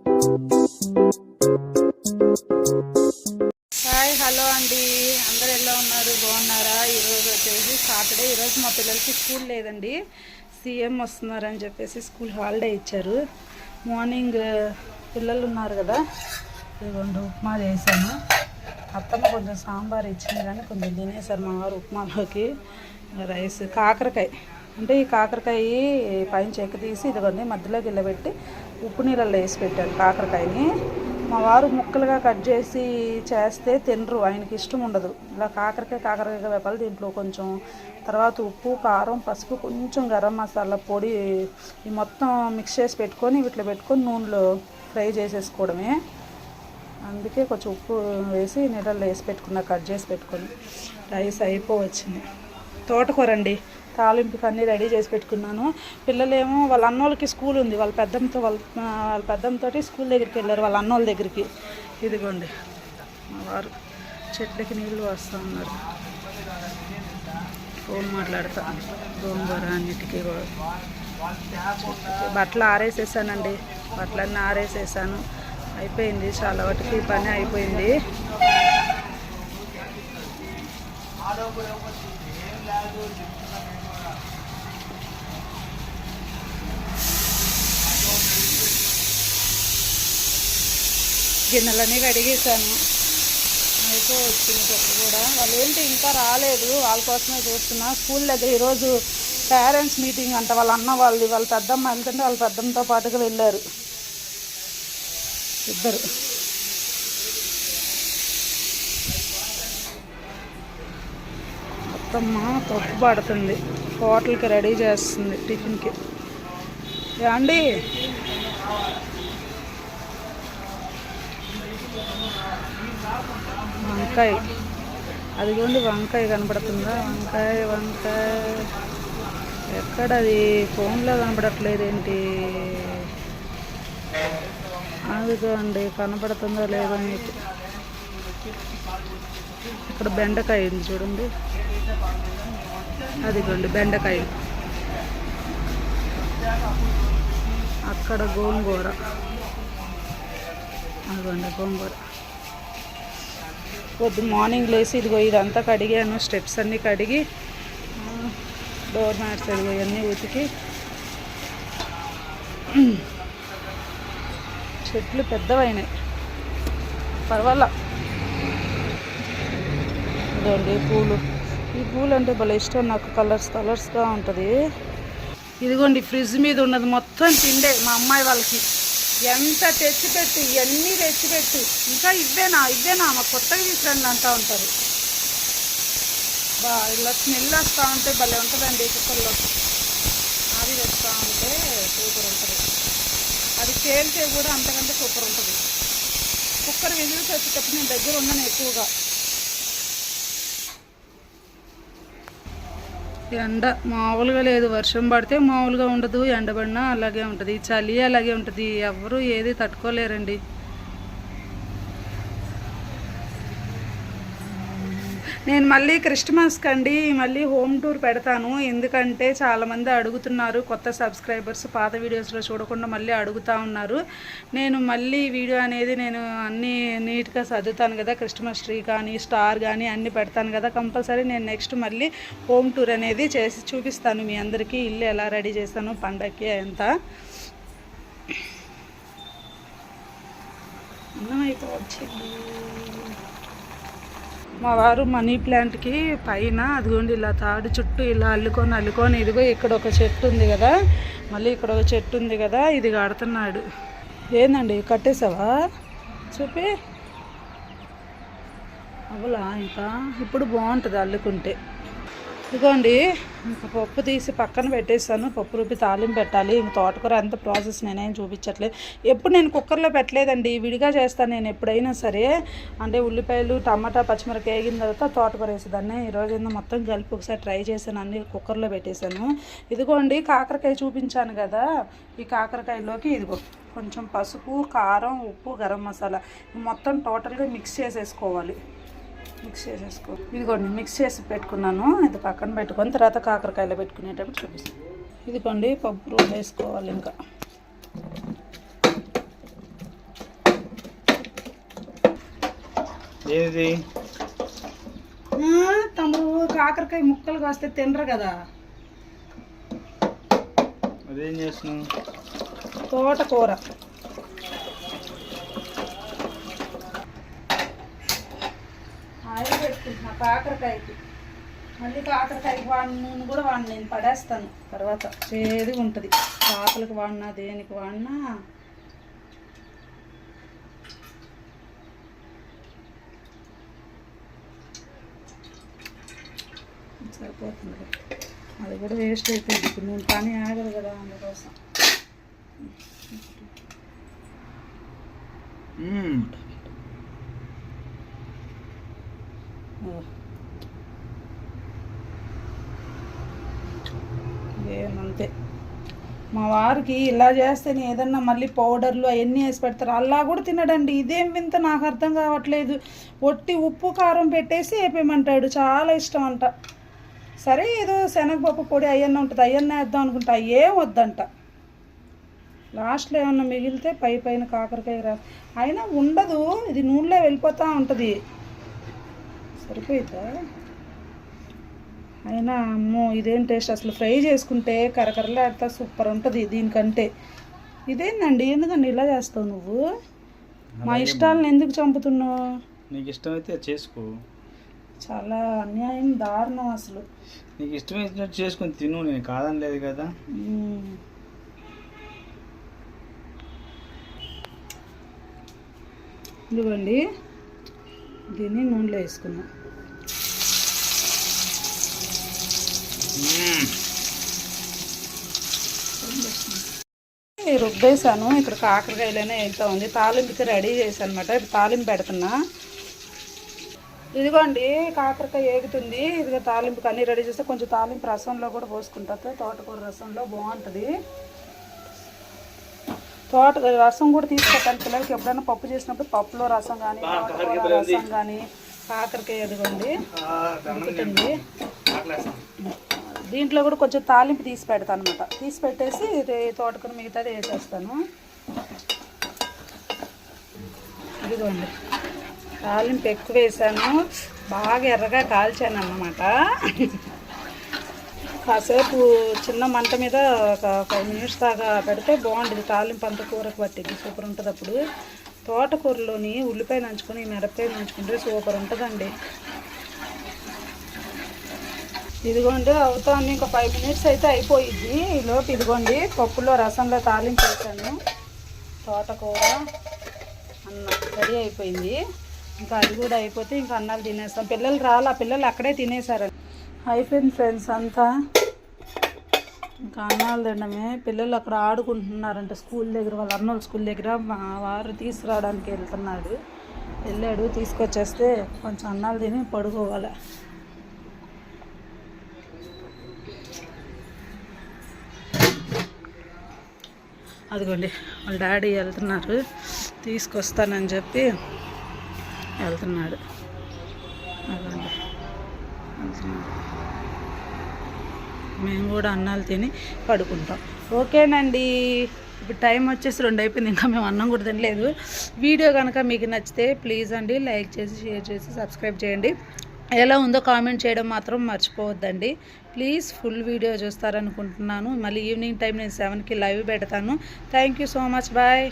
Hi hello అండి. అందరు ఎలా ఉన్నారు? బాగున్నారా? ఈరోజు వచ్చేసి సాటర్డే. ఈరోజు మా పిల్లలకి స్కూల్ లేదండి. సీఎం వస్తున్నారని చెప్పేసి స్కూల్ హాలిడే ఇచ్చారు. మార్నింగ్ పిల్లలు ఉన్నారు కదా. ఇదిగోండి ఉప్మా చేశాను. అత్తమ్మ కొంచెం సాంబార్ ఇచ్చింది కానీ కొంచెం తినేసారు మా వారు ఉప్మాలోకి. రైస్ కాకరకాయ. అంటే ఈ కాకరకాయ పైన చెక్క తీసి ఇదిగోండి మధ్యలోకి వెళ్ళబెట్టి ఉప్పు నీళ్ళల్లో వేసి పెట్టాను కాకరకాయని. మా వారు ముక్కలుగా కట్ చేసి చేస్తే తినరు ఆయనకి ఇష్టం ఉండదు. ఇలా కాకరకాయ కాకరకాయ వేపాలి దీంట్లో కొంచెం. తర్వాత ఉప్పు కారం పసుపు కొంచెం గరం మసాలా పొడి ఈ మొత్తం మిక్స్ చేసి పెట్టుకొని వీటిలో పెట్టుకొని నూనెలో ఫ్రై చేసేసుకోవడమే. అందుకే కొంచెం ఉప్పు వేసి నీళ్ళల్లో వేసి పెట్టుకున్నా కట్ చేసి పెట్టుకొని. రైస్ అయిపోవచ్చింది. తోటకూర అండి. తాలింపుకి అన్నీ రెడీ చేసి పెట్టుకున్నాను. పిల్లలేమో వాళ్ళ అన్నోళ్ళకి స్కూల్ ఉంది. వాళ్ళ పెద్దంతో వాళ్ళ వాళ్ళ పెద్దంతో స్కూల్ దగ్గరికి వెళ్ళారు వాళ్ళ అన్నోళ్ళ దగ్గరికి. ఇదిగోండి మా వారు చెట్లకి నీళ్ళు వస్తూ ఉన్నారు. ఫోన్ మాట్లాడతా. గోంగూర అన్నిటికీ కూడా బట్టలు ఆరేసేసానండి. బట్టలన్నీ ఆరేసేసాను. అయిపోయింది. చాలా వాటికి పని అయిపోయింది. గిన్నెలన్నీ కడిగేసాను అయితే వచ్చింది చెప్పు కూడా. వాళ్ళు ఏంటి ఇంకా రాలేదు. వాళ్ళ కోసమే చూస్తున్నా. స్కూల్ దగ్గర ఈరోజు పేరెంట్స్ మీటింగ్ అంట. వాళ్ళ అన్న వాళ్ళు వాళ్ళ పెద్దమ్మ. వెళ్తుంటే వాళ్ళ పెద్దమ్మతో పాటుగా వెళ్ళారు. ఇద్దరు. అత్తమ్మ తప్పు పడుతుంది. హోటల్కి రెడీ చేస్తుంది టిఫిన్కి. అండి? వంకాయ. అదిగోండి వంకాయ కనపడుతుందా? వంకాయ వంకాయ. ఎక్కడ అది ఫోన్లో కనపడట్లేదు ఏంటి? అదిగోండి కనపడుతుందో లేదో మీకు ఇక్కడ బెండకాయ ఉంది చూడండి. అదిగోండి బెండకాయ. అక్కడ గోంగూర. అదిగోండి గోంగూర. పొద్దు మార్నింగ్ లేసి ఇదిగో ఇదంతా కడిగాను స్టెప్స్ అన్నీ కడిగి డోర్ మ్యాట్స్ ఇదిగో ఇవన్నీ ఉతికి చెట్లు పెద్దవైనాయి. పర్వాలా? ఇదండి పూలు. ఈ పూలు అంటే భలే ఇష్టం నాకు కలర్స్ కలర్స్గా ఉంటుంది. ఇదిగోండి ఫ్రిడ్జ్ మీద ఉన్నది మొత్తం తిండే మా అమ్మాయి వాళ్ళకి. ఎంత తెచ్చిపెట్టి ఇవన్నీ తెచ్చిపెట్టి. ఇంకా ఇవ్వేనా ఇవ్వేనా? మా కొత్తగా తీసుకురండి అంటూ ఉంటారు. బా ఇలా స్మెల్ వస్తూ ఉంటే భలే ఉంటుందండి కుక్కర్లో. ఆవి వేస్తూ ఉంటే సూపర్ ఉంటుంది. అది తేలితే కూడా అంతకంటే సూపర్ ఉంటుంది. కుక్కర్ విజిల్స్ వచ్చేటప్పుడు నేను దగ్గర ఉన్నాను ఎక్కువగా. ఎండ మామూలుగా లేదు. వర్షం పడితే మామూలుగా ఉండదు. ఎండబడినా అలాగే ఉంటుంది. చలి అలాగే ఉంటుంది. ఎవరు ఏది తట్టుకోలేరండి. నేను మళ్ళీ క్రిస్మస్కి అండి మళ్ళీ హోమ్ టూర్ పెడతాను. ఎందుకంటే చాలామంది అడుగుతున్నారు కొత్త సబ్స్క్రైబర్స్ పాత వీడియోస్లో చూడకుండా మళ్ళీ అడుగుతూ ఉన్నారు. నేను మళ్ళీ వీడియో అనేది నేను అన్నీ నీట్గా చదువుతాను కదా క్రిస్మస్ ట్రీ కానీ స్టార్ కానీ అన్నీ పెడతాను కదా కంపల్సరీ. నేను నెక్స్ట్ మళ్ళీ హోమ్ టూర్ అనేది చేసి చూపిస్తాను మీ అందరికీ. ఇల్లు ఎలా రెడీ చేస్తాను పండగకి ఎంత. అన్నం మా వారు మనీ ప్లాంట్కి పైన అదిగోండి ఇలా తాడు చుట్టూ ఇలా అల్లుకొని అల్లుకొని ఇదిగో ఇక్కడ ఒక చెట్టు ఉంది కదా మళ్ళీ ఇక్కడ ఒక చెట్టు ఉంది కదా ఇది కడుతున్నాడు. ఏందండి కట్టేసావా? చూపి. అవలా ఇంకా? ఇప్పుడు బాగుంటుంది అల్లుకుంటే. ఇదిగోండి ఇంకా పప్పు తీసి పక్కన పెట్టేస్తాను పప్పు రూపి తాలింపు పెట్టాలి. ఇంక తోటకూర అంత ప్రాసెస్ నేనేం చూపించట్లేదు. ఎప్పుడు నేను కుక్కర్లో పెట్టలేదండి. విడిగా చేస్తాను నేను ఎప్పుడైనా సరే. అంటే ఉల్లిపాయలు టమాటా పచ్చిమిరపకాయ వేగిన తర్వాత తోటకూర వేసేదాన్ని. ఈరోజు ఏందో మొత్తం కలిపి ఒకసారి ట్రై చేశాను అన్ని కుక్కర్లో పెట్టేశాను. ఇదిగోండి కాకరకాయ చూపించాను కదా. ఈ కాకరకాయలోకి ఇదిగో కొంచెం పసుపు కారం ఉప్పు గరం మసాలా. మొత్తం టోటల్గా మిక్స్ చేసేసుకోవాలి. మిక్స్ చేసేసుకో. ఇదిగోండి మిక్స్ చేసి పెట్టుకున్నాను. ఇది పక్కన పెట్టుకొని తర్వాత కాకరకాయలో పెట్టుకునేటప్పుడు చూపిస్తాను ఇదిగోండి పప్పు రూమ్ వేసుకోవాలి ఇంకా. ఏది? తమ్ముడు కాకరకాయ ముక్కలు కాస్తే తినరు కదా. అదేం చేస్తున్నావు? తోటకూర. పెట్టుకుంటున్నా కాకరకాయకి. మళ్ళీ కాకరకాయకి వాడిన నూనె కూడా వాడిని నేను పడేస్తాను. తర్వాత చేదుగా ఉంటుంది. చేపలకు వాడినా దేనికి వాడినా. సరిపోతుంది అది కూడా వేస్ట్ అయిపోయింది. ఇప్పుడు నేను పని ఆగదు కదా అందుకోసం. అంతే. మా వారికి ఇలా చేస్తేనే ఏదన్నా మళ్ళీ పౌడర్లు అవన్నీ వేసి పెడతారు. అలా కూడా తినడండి. ఇదేం వింత నాకు అర్థం కావట్లేదు. ఒట్టి ఉప్పు కారం పెట్టేసి వేపేయమంటాడు. చాలా ఇష్టం అంట. సరే ఏదో శనగపప్పు పొడి అయ్యన్న ఉంటుంది. అయ్యన్న వేద్దాం అనుకుంటా. ఏం వద్దంట. లాస్ట్లో ఏమన్నా మిగిలితే పై పైన కాకరకాయ రా. అయినా ఉండదు. ఇది నూనెలో వెళ్ళిపోతూ ఉంటుంది. సరిపోయిద్దా? అయినా అమ్మో ఇదేం టేస్ట్? అసలు ఫ్రై చేసుకుంటే కరకరలాడుతా సూపర్ ఉంటుంది దీనికంటే. ఇదేందండి? ఎందుకండి ఇలా చేస్తావు నువ్వు? మా ఇష్టాలను ఎందుకు చంపుతున్నావు? నీకు ఇష్టమైతే అది చేసుకో. చాలా అన్యాయం దారుణం అసలు. నీకు ఇష్టమైనట్టు చేసుకొని తిను నేను కాదని లేదు కదా. ఇదిగోండి. దీన్ని నూనెలో వేసుకున్నాం రుబ్బేసాను ఇక్కడ కాకరకాయలనే వెళ్తా ఉంది? తాలింపుకి రెడీ చేశాను అనమాట ఇప్పుడు తాలింపు పెడుతున్నా. ఇదిగోండి కాకరకాయ ఏగుతుంది. ఇదిగో తాలింపుకి అన్నీ రెడీ చేస్తే కొంచెం తాలింపు రసంలో కూడా పోసుకుంటుంది తోటకూర రసంలో బాగుంటుంది. తోట రసం కూడా తీసుకెళ్ళాలి పిల్లలకి. ఎప్పుడైనా పప్పు చేసినప్పుడు పప్పులో రసం కానీ తోటకూర రసం కానీ కాకరకాయ ఎదుగుంది ఉడుకుతుంది దీంట్లో కూడా కొంచెం తాలింపు తీసి పెడతాను అనమాట తీసి పెట్టేసి తోటకుని మిగతాది వేసేస్తాను. ఇదిగోండి. తాలింపు ఎక్కువ వేసాను. బాగా ఎర్రగా కాల్చాను అన్నమాట. కాసేపు చిన్న మంట మీద ఒక ఫైవ్ మినిట్స్ దాకా పెడితే బాగుంటుంది. తాలింపు అంత కూరకు పట్టింది సూపర్ ఉంటుంది అప్పుడు. తోటకూరలోని ఉల్లిపాయ నంచుకొని మిరపకాయ నంచుకుంటే సూపర్ ఉంటుందండి. ఇదిగోండి అవుతాను. ఇంకా ఫైవ్ మినిట్స్ అయితే అయిపోయింది ఈలోపు ఇదిగోండి పప్పులో రసంలో తాలింపు వేసాను. తోటకూర అన్నం రెడీ అయిపోయింది. ఇంకా అది కూడా అయిపోతే ఇంకా అన్నాలు తినేస్తాం. పిల్లలు రాలా పిల్లలు అక్కడే తినేసారు అయిపోయింది ఫ్రెండ్స్ అంతా. ఇంకా అన్నాలు తినడమే. పిల్లలు అక్కడ ఆడుకుంటున్నారంట స్కూల్ దగ్గర. వాళ్ళ అన్నోళ్ళ స్కూల్ దగ్గర. మా వారు తీసుకురావడానికి వెళ్తున్నాడు. వెళ్ళాడు తీసుకొచ్చేస్తే కొంచెం అన్నాలు తిని పడుకోవాలి. అదిగోండి వాళ్ళ డాడీ వెళ్తున్నారు తీసుకొస్తానని చెప్పి వెళ్తున్నాడు. అదిగోండి. వెళ్తున్నాడు మేము కూడా అన్నాలు తిని పడుకుంటాం. ఓకేనండి. ఇప్పుడు టైం వచ్చేసి రెండు అయిపోయింది ఇంకా మేము అన్నం కూడా తినలేదు. వీడియో కనుక మీకు నచ్చితే ప్లీజ్ అండి లైక్ చేసి షేర్ చేసి సబ్స్క్రైబ్ చేయండి. ఎలా ఉందో కామెంట్ చేయడం మాత్రం మర్చిపోవద్దండి. ప్లీజ్ ఫుల్ వీడియో చూస్తారనుకుంటున్నాను. మళ్ళీ ఈవినింగ్ టైం నేను సెవెన్కి లైవ్ పెడతాను. Thank you so much. Bye.